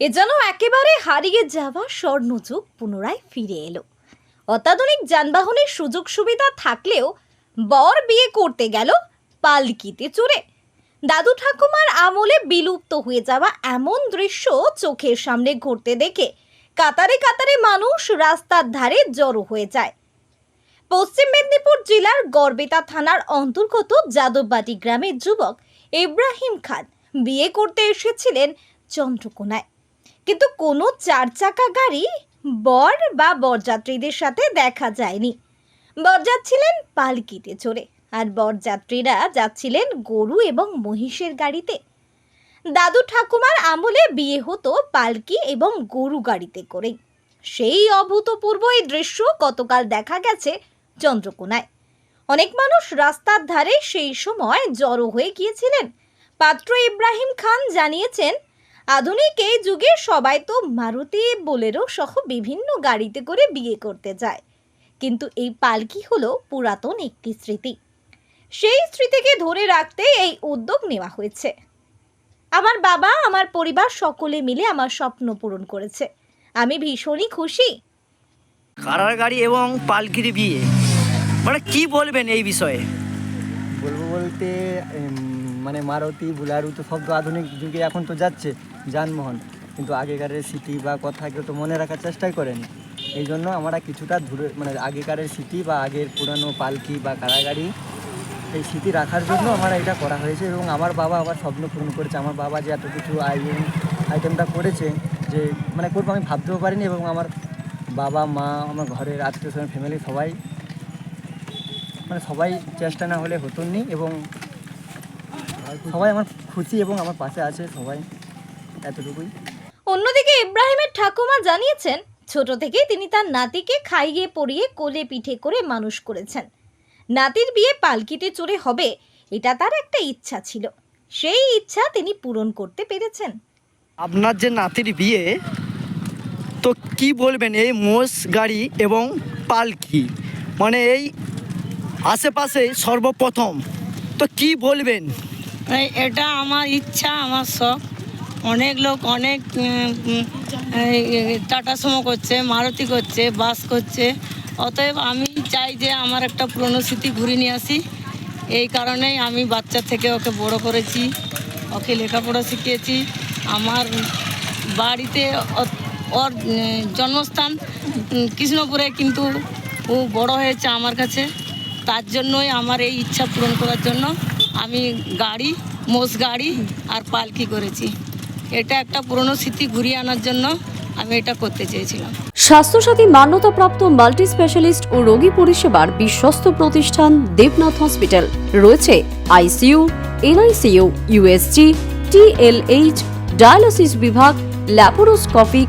এ যেন একেবারে হারিয়ে যাওয়া স্বর্ণযুগ পুনরায় ফিরে এলো। অত্যাধুনিক যানবাহনের সুযোগ সুবিধা থাকলেও বর বিয়ে করতে গেল পালকিতে চড়ে। দাদু ঠাকুমার আমলে বিলুপ্ত হয়ে যাওয়া এমন দৃশ্য চোখের সামনে ঘুরতে দেখে কাতারে কাতারে মানুষ রাস্তার ধারে জড়ো হয়ে যায়। পশ্চিম মেদিনীপুর জেলার গড়বেতা থানার অন্তর্গত যাদববাটি গ্রামের যুবক ইব্রাহিম খান বিয়ে করতে এসেছিলেন চন্দ্রকোনায়। কিন্তু কোনো চার চাকা গাড়ি বর বা বরযাত্রীদের সাথে দেখা যায়নি। বরযাত ছিলেন পালকিতে চড়ে, আর বরযাত্রীরা যাচ্ছিলেন গরু এবং মহিষের গাড়িতে। দাদু ঠাকুমার আমলে বিয়ে হতো পালকি এবং গরু গাড়িতে করে সেই অভূতপূর্ব এই দৃশ্য গতকাল দেখা গেছে চন্দ্রকোনায়। অনেক মানুষ রাস্তার ধারে সেই সময় জড়ো হয়ে গিয়েছিলেন। পাত্র ইব্রাহিম খান জানিয়েছেন আধুনিক এই যুগে সবাই তো মারুতি বোলেরো সহ বিভিন্ন গাড়িতে করে বিয়ে করতে যায়। কিন্তু এই পালকি হলো পুরাতন একটি স্মৃতি। সেই স্মৃতিকে ধরে রাখতে এই উদ্যোগ নেওয়া হয়েছে। আমার বাবা আমার পরিবার সকলে মিলে আমার স্বপ্ন পূরণ করেছে। আমি ভীষণই খুশি। কারার গাড়ি এবং পালকির বিয়ে। মানে কি বলবেন এই বিষয়ে? বলব বলতে মানে মারুতি, বুলারু তো সব তো আধুনিক যুগে এখন তো যাচ্ছে যানবাহন। কিন্তু আগেকারের স্মৃতি বা কথা কেউ তো মনে রাখার চেষ্টাই করেনি। এই জন্য আমরা কিছুটা দূরে মানে আগেকারের স্মৃতি বা আগের পুরানো পালকি বা কারাগাড়ি এই স্মৃতি রাখার জন্য আমরা এটা করা হয়েছে এবং আমার বাবা আবার স্বপ্ন পূরণ করেছে। আমার বাবা যে এত কিছু আইটেম, আইটেমটা করেছে যে মানে করব আমি ভাবতেও পারিনি এবং আমার বাবা, মা, আমার ঘরের আত্মীয় স্বজন ফ্যামিলি সবাই মানে সবাই চেষ্টা না হলে হতো নি এবং সবাই আমার খুশি এবং আমার পাশে আছে সবাই এতটুকুই। অন্যদিকে ইব্রাহিমের ঠাকুমা জানিয়েছেন ছোট থেকেই তিনি তার নাতিকে খাইয়ে পরিয়ে কোলে পিঠে করে মানুষ করেছেন। নাতির বিয়ে পালকিতে চড়ে হবে এটা তার একটা ইচ্ছা ছিল। সেই ইচ্ছা তিনি পূরণ করতে পেরেছেন। আপনার যে নাতির বিয়ে তো কি বলবেন এই মোষ গাড়ি এবং পালকি? মানে এই আশেপাশে সর্বপ্রথম তো কি বলবেন? এটা আমার ইচ্ছা, আমার শখ। অনেক লোক, অনেক টাটা সুমো করছে, মারুতি করছে, বাস করছে। অতএব আমি চাই যে আমার একটা পুরনো স্মৃতি ঘুরে নিয়ে আসি। এই কারণেই আমি বাচ্চা থেকে ওকে বড় করেছি, ওকে লেখাপড়া শিখিয়েছি। আমার বাড়িতে ওর জন্মস্থান কৃষ্ণপুরে কিন্তু ও বড় হয়েছে আমার কাছে। তার জন্যই আমার এই ইচ্ছা পূরণ করার জন্য। আমি গাড়ি, মোষ গাড়ি আর পালকি করেছি। এটা একটা পুরনো স্মৃতি ঘুরিয়ে আনার জন্য আমি এটা করতে চেয়েছিলাম। স্বাস্থ্যসাথী মান্যতাপ্রাপ্ত মাল্টি স্পেশালিস্ট ও রোগী পরিষেবার বিশ্বস্ত প্রতিষ্ঠান দেবনাথ হসপিটাল। রয়েছে ICU, NICU, USG, TLH, dialysis বিভাগ, ল্যাপারোস্কোপিক